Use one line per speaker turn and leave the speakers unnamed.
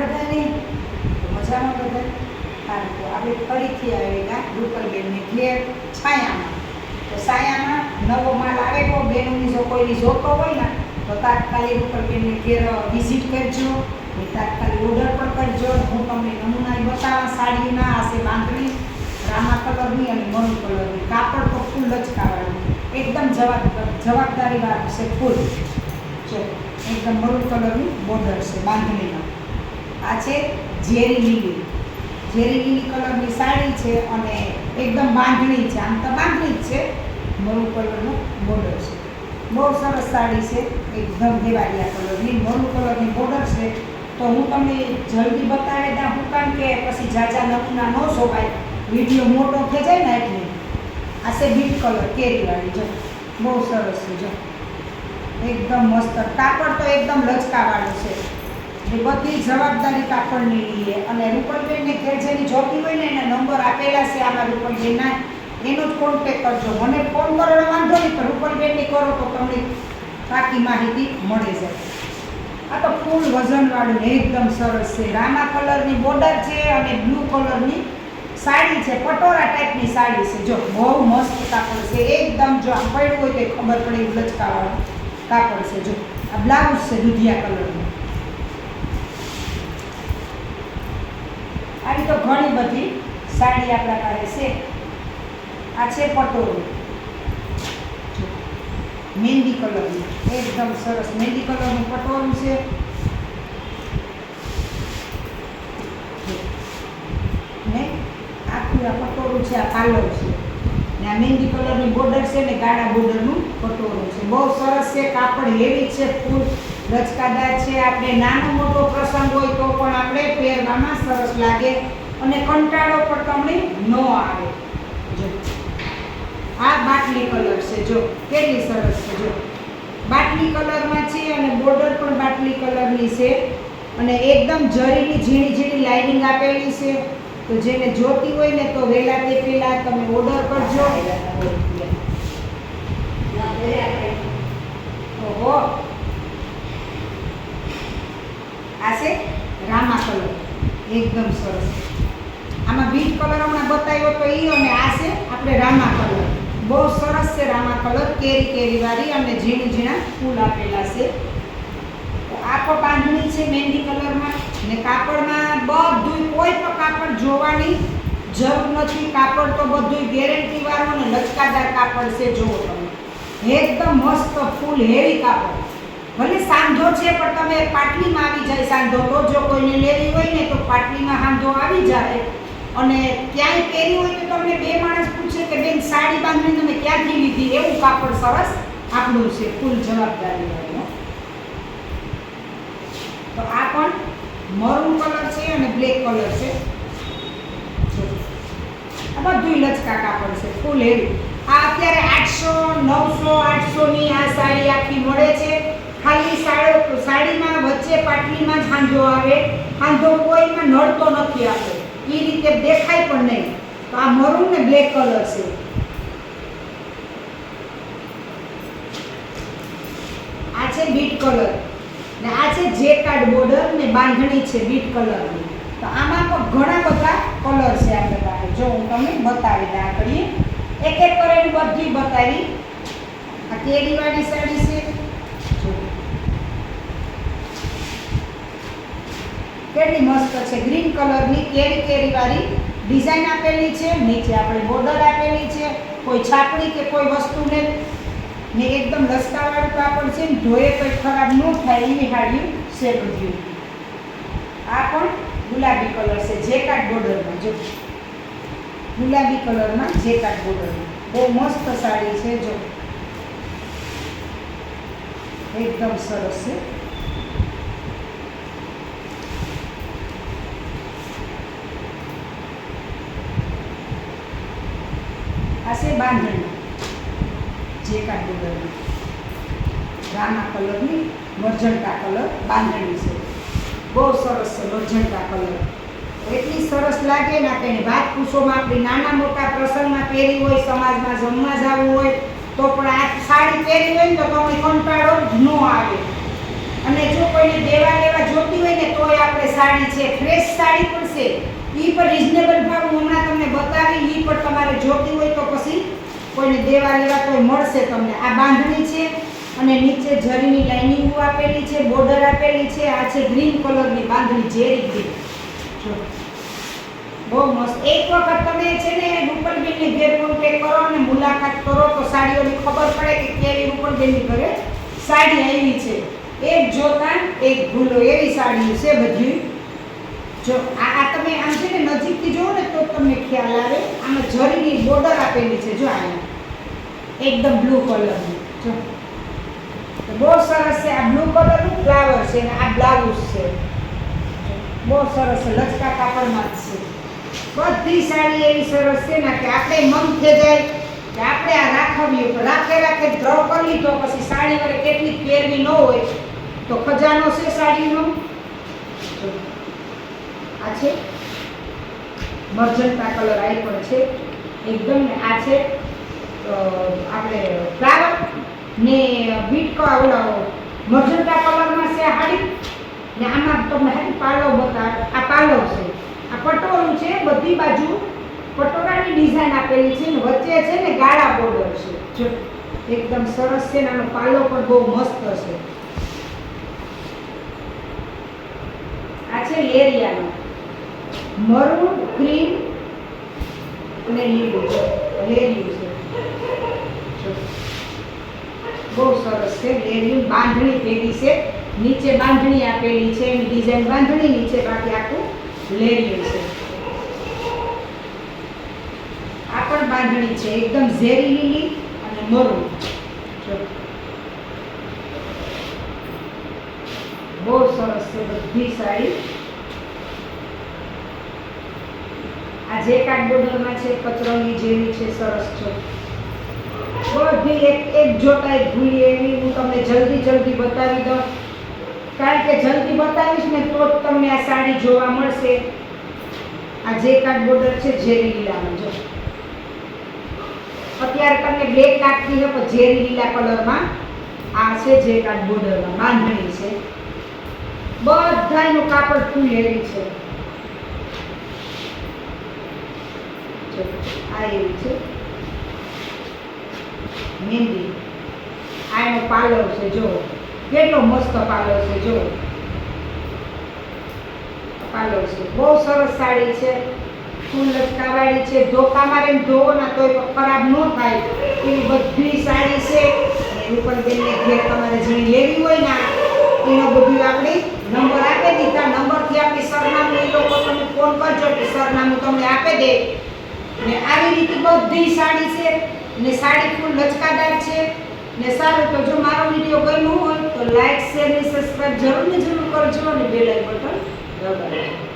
બધાને? મજામાં બધા? સારું, તો આપણે ફરીથી આવેલા રૂપલબેનને ઘેર છાયામાં. તો છાયામાં નવો માલ આવે તો બેનોની જો કોઈની જોતો હોય ને, તો તાત્કાલિક રૂપલબેનને ઘેર વિઝિટ કરજો. તાત્કાલિક ઓર્ડર પણ કરજો. હું તમને નમૂના બતાવવા સાડીના આ છે બાંધણી, રામા કલરની અને મરૂન કલરની. કાપડ તો ફૂલ લચકાવાળું. એકદમ જવાબ, જવાબદારી વાળું છે ફૂલ. જો એકદમ મરૂન કલરનું બોર્ડર છે બાંધણીમાં. આ છે ઝેરી લીલી. ઝેરી લીલી કલરની સાડી છે અને એકદમ બાંધણી છે. આમ તો બાંધણી જ છે મરૂન કલરનું બોર્ડર છે. બહુ સરસ સાડી છે, એકદમ દેવાળિયા કલરની. મરૂન કલરની બોર્ડર છે. તો હું તમને જલ્દી બતાવી દઉં, હું કારણ કે પછી જાજા નમૂના ન શોભાય. વીડિયો મોટો થઈ ને એટલે. આ છે બીટ કલર, કેરીવાળી. જો, બહુ સરસ છે, જો. એકદમ મસ્ત. કાપડ તો એકદમ લચકાવાળું છે. એ બધી જવાબદારી કાપડની લઈએ અને રૂપલબેનને ઘેર જેની જોતી હોય ને એના નંબર આપેલા છે આમાં રૂપલબેનના, એનો જ કોન્ટેક કરજો. મને ફોન કરવાનો વાંધો નહીં, પણ રૂપલબેનની કરો તો તમને બાકી માહિતી મળી જાય. આ તો ફૂલ વજનવાળું ને એકદમ સરસ છે. રામા કલરની બોર્ડર છે અને બ્લુ કલરની સાડી છે. પટોરા ટાઈપની સાડી છે. જો, બહુ મસ્ત કાપડ છે. એકદમ જો આમ પડ્યું હોય તો ખબર પડે લચકાવાળું કાપડ છે. જો, આ બ્લાઉઝ છે દુધિયા કલરનું. આવી તો ઘણી બધી સાડી આપણા પાસે છે. આ છે પટોળું. મહેંદી કલરનું, એકદમ સરસ મહેંદી કલરનું પટોળું છે. ને આખું આ પટોળું છે, આ પાલર છે. ને આ મહેંદી કલરની બોર્ડર છે ને ગાળા બોર્ડરનું પટોળું છે. બહુ સરસ છે, કાપડ હેવી છે, ફૂલ. લચકાદાર છે આપણે નાનો મોટો પ્રસંગ હોય તો પણ આપણે પહેરવામાં સરસ લાગે અને કંટાળો પણ તમને ન આવે. જો. આ બાટલી કલર છે જો. કેટલી સરસ છે જો. બાટલી કલરમાં છે અને બોર્ડર પણ બાટલી કલરની છે અને એકદમ જરીની ઝીણી ઝીણી લાઇનિંગ આપેલી છે. તો જેને જોતી હોય ને તો વહેલા તે પહેલાં તમે ઓર્ડર કરજો. ઓહો. આ છે રામા કલર. એકદમ સરસ. આમાં બીટ કલર હમણાં બતાવ્યો તો એ અને આ છે આપણે રામા કલર. બહુ સરસ છે રામા કલર, કેરી કેરીવાળી અને ઝીણ ઝીણા ફૂલ આપેલા છે. આ પણ બાંધણી છે મહેંદી કલરમાં ને કાપડમાં બધું કોઈ પણ કાપડ જોવાની જરૂર નથી. કાપડ તો બધું ગેરંટી વાળું અને લચકાદાર કાપડ છે જોવો તમે. એકદમ મસ્ત, ફૂલ, હેવી કાપડ. ભલે સાંધો છે, પણ તમે પાટલીમાં આવી જાય સાંધો. તો જો કોઈને લેવી હોય ને તો પાટલીમાં સાંધો આવી જાય. અને ક્યાંય પહેરી હોય તો તમને બે માણસ પૂછે કે, બેન, સાડી બાંધણી તમે ક્યાંથી લીધી? એવું કાપડ સરસ આપણું છે, ફૂલ જવાબદારી વાળું તો આ પણ મરૂન કલર છે અને બ્લેક કલર છે. આ બધું લચકા કાપડ છે, ફૂલ હેવી. આ અત્યારે આઠસો, નવસો, આઠસોની આ સાડી આખી મળે છે. ખાલી સાડો સાડીમાં વચ્ચે પાટલીમાં જ હાંધો આવે હાંધો કોઈમાં નડતો નથી આવે. એ રીતે દેખાય પણ નહીં. તો આ મરૂન ને બ્લેક કલર છે. આ છે બીટ કલર. ને આ છે કાર્ડ બોર્ડર ને બાંધણી છે બીટ કલરની. તો આમાં પણ ઘણા બધા કલર છે આપણે પાસે જો હું તમને બતાવી દઉં કરીએ એક એક કરીને બધી બતાવી. આ કેરીવાળી સાડી છે જો. કેટલી મસ્ત છે. ગ્રીન કલરની કેરી કેરીવાળી ડિઝાઇન આપેલી છે. નીચે આપણે બોર્ડર આપેલી છે. કોઈ છાપડી કે કોઈ વસ્તુને ને એકદમ લસકાવાળું કાપડ છે ને ધોયે કંઈ ખરાબ ન થાય એવી હાડિયું બધું આ પણ ગુલાબી કલર છે જે કાટ બોર્ડરમાં, જો. ગુલાબી કલરમાં જે કાટ બોર્ડરમાં. બહુ મસ્ત સાડી છે, જો. એકદમ સરસ છે. છે બાંધણી. જે કાઠગોદરની રામા કલરની મરજંટા કલર, બાંધણી છે. બહુ સરસ છે મરજંટા કલર. એટલી સરસ લાગે ને આપણે વાત પૂછોમાં આપણી નાના મોટા પ્રસંગમાં પહેરી હોય, સમાજમાં જમવા જવું હોય, તો પણ આ સાડી પહેરી હોય ને તો તમને કંટાળો જ ન આવે. અને જો કોઈને દેવા લેવા જોતી હોય ને, તોય આપણે સાડી છે. ફ્રેશ સાડી પણ છે. એ પણ રિઝનેબલ ભાવ હું હમણાં તમને બતાવી એ પણ તમારે જોતી હોય તો પછી કોઈને દેવા લેવા કોઈ મળશે તમને. આ બાંધણી છે અને નીચે જરીની લાઇનિંગો આપેલી છે, બોર્ડર આપેલી છે, આ છે ગ્રીન કલરની બાંધણી જેરી ગ્રીન જો. બહુ મસ્ત. એક વખત તમે છે ને રૂપલબેનને ઘેર કોન્ટેક કરો અને મુલાકાત કરો તો સાડીઓની ખબર પડે કે કેવી રૂપલબેનની ઘરે સાડી આવી છે. એક જોતા એક ભૂલો. એવી સાડી છે બધી. જો, આ આ તમે આમ છે ને નજીકથી જુઓ ને તો તમને ખ્યાલ આવે, આમાં જરીની બોર્ડર આપેલી છે, જો આની એકદમ બ્લુ કલરની જો. બહુ સરસ છે આ બ્લુ કલરનું ફ્લાવર છે અને આ બ્લાઉઝ છે. બહુ સરસ છે, લચકા કાપડમાં જ છે. બધી સાડી એવી સરસ છે ને કે આપણે મન થઈ જાય કે આપણે આ રાખવીએ તો રાખે રાખે ડ્રો કરી તો પછી સાડી વડે કેટલી પહેરવી ન હોય. તો ખજાનો છે સાડીનો. આ છે. મર્જન્ટા કલર આવી પણ છે. એકદમ આ છે આપણે ફ્લાવર ને બીટ ઓલો મર્જન્ટા કલરમાં છે હાડી. ને આમાં તમને હાડી પાલવ બતાવ, આ પાલવ છે. આ પટોળું છે, બધી બાજુ પટોળાની ડિઝાઇન આપેલી છે ને વચ્ચે છે ને ગાળા બોર્ડર છે. જો, એકદમ સરસ છે ને આનો પાલો પણ બહુ મસ્ત છે. આ છે લેરિયાનો. મરૂન ગ્રીન અને લીલો લેરિયું છે. બહુ સરસ છે લેરિયું બાંધણી પેલી છે. નીચે બાંધણી આપેલી છે, એની ડિઝાઇન બાંધણી, નીચે બાકી આખું લેરિયું છે. આ પણ બાંધણી છે, એકદમ ઝેરી લીલી અને મરૂન બહુ સરસ છે બધી સાડી આ જે કાટ છે પતરંગી જેવી છે, સરસ છે. બધી એક એક જોતા ભૂલી એવી હું તમને જલ્દી જલ્દી બતાવી દઉં. કારણ કે જલ્દી બતાવીશ ને તો જ તમને આ સાડી જોવા મળશે. આ જે કાટ બોર્ડર છે, ઝેરી લીલામાં જો. અત્યારે તમને બે લાગતી હોય પણ ઝેરી લીલા કલરમાં આ છે જે કાટ બોર્ડરમાં બાંધણી છે. બધાયનું કાપડ ફૂલ એવી છે જો, આ એવું છે. મહેંદી આ એનો પાલર છે, જો. કેટલો મસ્ત પાલર છે, જો. પાલર છે. બહુ સરસ સાડી છે. ફૂલ લટકાવાળી છે. ધોકા મારે ધોવો ના તો ખરાબ ન થાય. એવી બધી સાડી છે. એની પણ બેનને ઘેર તમારે જેની લેવી હોય ને એનો બધું આપણે નંબર આપી દીધા. નંબરથી આપણી સરનામું એ લોકો તમે ફોન કરજો કે સરનામું તમને આપી દે. ને આવી રીતે બધી સાડી છે. ને સાડી ફૂલ લચકાદાર છે. ને સારું, તો જો મારો વીડિયો ગમ્યો હોય તો લાઈક શેર ને સબસ્ક્રાઇબ જરૂર ને જરૂર કરજો અને બેલ આઇકન દબાવજો